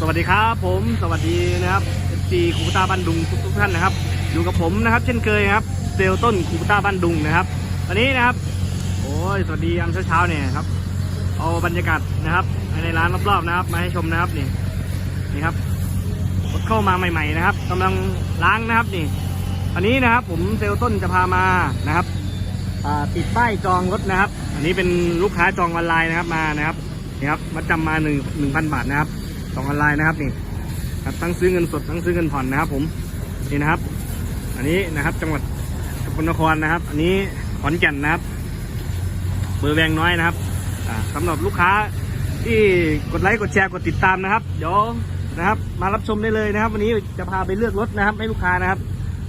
สวัสดีครับผมสวัสดีนะครับจีคูปตาบ้านดุงทุกทุกท่านนะครับ อยู่กับผมนะครับ เช่นเคยครับเซลต้นคูปตาบ้านดุงนะครับวันนี้นะครับ โอ้ยสวัสดียามเช้าๆเนี่ยครับ เอาบรรยากาศนะครับในร้านรอบๆนะครับ มาให้ชมนะครับนี่นี่ครับรถเข้ามาใหม่ ๆ นะครับกำลังล้างนะครับนี่อันนี้นะครับ ผมเซลต้นจะพามานะครับติดป้ายจองรถนะครับ อันนี้เป็นลูกค้าจองออนไลน์นะครับมานะครับนี่ครับมาจำมาหนึ่งหนึ่งพันบาทนะครับ องออนไลน์นะครับนี่ครับทั้งซื้อเงินสดทั้งซื้อเงินผ่อนนะครับ ผมนี่นะครับ อันนี้นะครับจังหวัดสกลนครนะครับ อันนี้ขอนแก่นนะครับ เบอร์แวงน้อยนะครับอ่าสำหรับลูกค้าที่กดไลค์กดแชร์กดติดตามนะครับ เดี๋ยวนะครับ มารับชมได้เลยนะครับ วันนี้จะพาไปเลือกรถนะครับ ให้ลูกค้านะครับ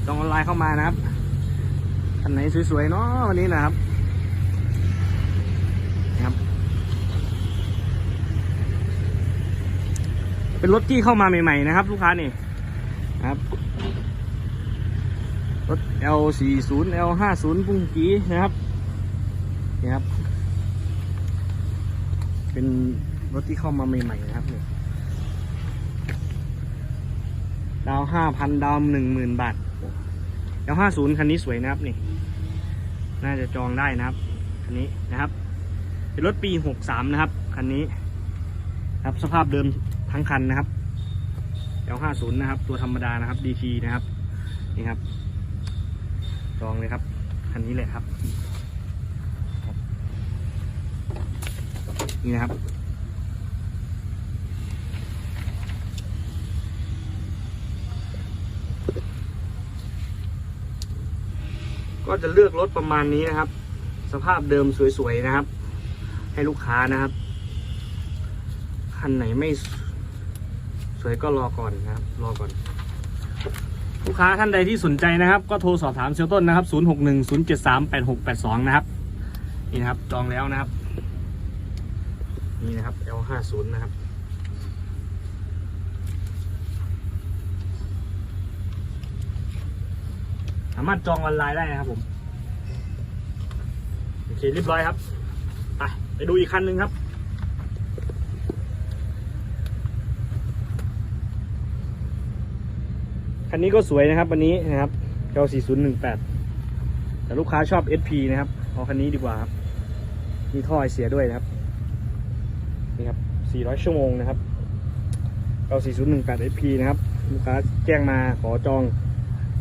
จองออนไลน์เข้ามานะครับคันไหนสวยๆเนาะวันนี้นะครับ เป็นรถที่เข้ามาใหม่ๆนะครับ ลูกค้านี่นะครับรถ L40 L50 ปุ้งกีนะครับนี่ครับ เป็นรถที่เข้ามาใหม่ๆนะครับนี่ดาวห้าพันดาวหนึ่งหมื่นบาทดาวห้าศูนย์คันนี้สวยนะครับนี่ น่าจะจองได้นะครับ คันนี้นะครับ เป็นรถปีหกสามนะครับ คันนี้ ครับสภาพเดิม ทั้งคันนะครับดาวห้าศูนะครับ ตัวธรรมดานะครับ DT นะครับ นี่ครับจองเลยครับ คันนี้เลยครับ นี่นะครับ ก็จะเลือกรถประมาณนี้นะครับ สภาพเดิมสวยๆนะครับ ให้ลูกค้านะครับ คันไหนไม่ สวยก็รอก่อนนะครับ รอก่อน ลูกค้าท่านใดที่สนใจนะครับ ก็โทรสอบถามเซลต้นนะครับ 0610738682 นะครับ นี่นะครับ จองแล้วนะครับ นี่นะครับ L50 นะครับสามารถจองออนไลน์ได้นะครับผม โอเคเรียบร้อยครับ ไปไปดูอีกคันหนึ่งครับ คันนี้ก็สวยนะครับวันนี้นะครับ L4018 แปดแต่ลูกค้าชอบ SP นะครับเอาคันนี้ดีกว่าครับมีท่อไอเสียด้วยนะครับนี่ครับ400ชั่วโมงนะครับ L4018 SP นะครับลูกค้าแจ้งมาขอจอง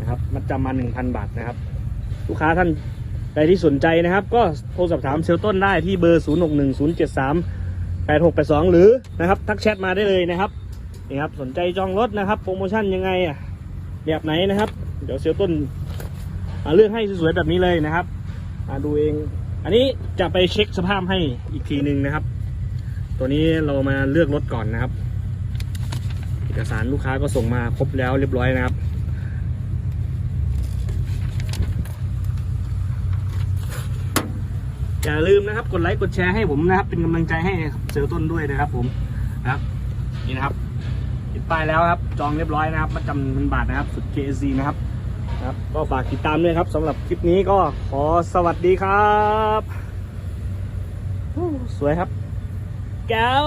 นะครับมัดจำมา1,000บาทนะครับ ลูกค้าท่านใดที่สนใจนะครับ ก็โทรสอบถามเซลต้นได้ที่เบอร์061073 8682หรือนะครับทักแชทมาได้เลยนะครับนี่ครับสนใจจองรถนะครับ โปรโมชั่นยังไงอะ แบบไหนนะครับ เดี๋ยวเซลต้นอ่าเลือกให้สวยๆแบบนี้เลยนะครับมาดูเอง อันนี้จะไปเช็คสภาพให้อีกทีหนึ่งนะครับ ตัวนี้เรามาเลือกรถก่อนนะครับ เอกสารลูกค้าก็ส่งมาครบแล้วเรียบร้อยนะครับอย่าลืมนะครับ กดไลค์กดแชร์ให้ผมนะครับ เป็นกำลังใจให้เซลต้นด้วยนะครับผมนะครับนี่นะครับ ป้ายแล้วครับ จองเรียบร้อยนะครับมาจำเงินบาทนะครับ สุด KSC นะครับครับ ก็ฝากติดตามด้วยครับสำหรับคลิปนี้ก็ขอสวัสดีครับ สวยครับ แก้ว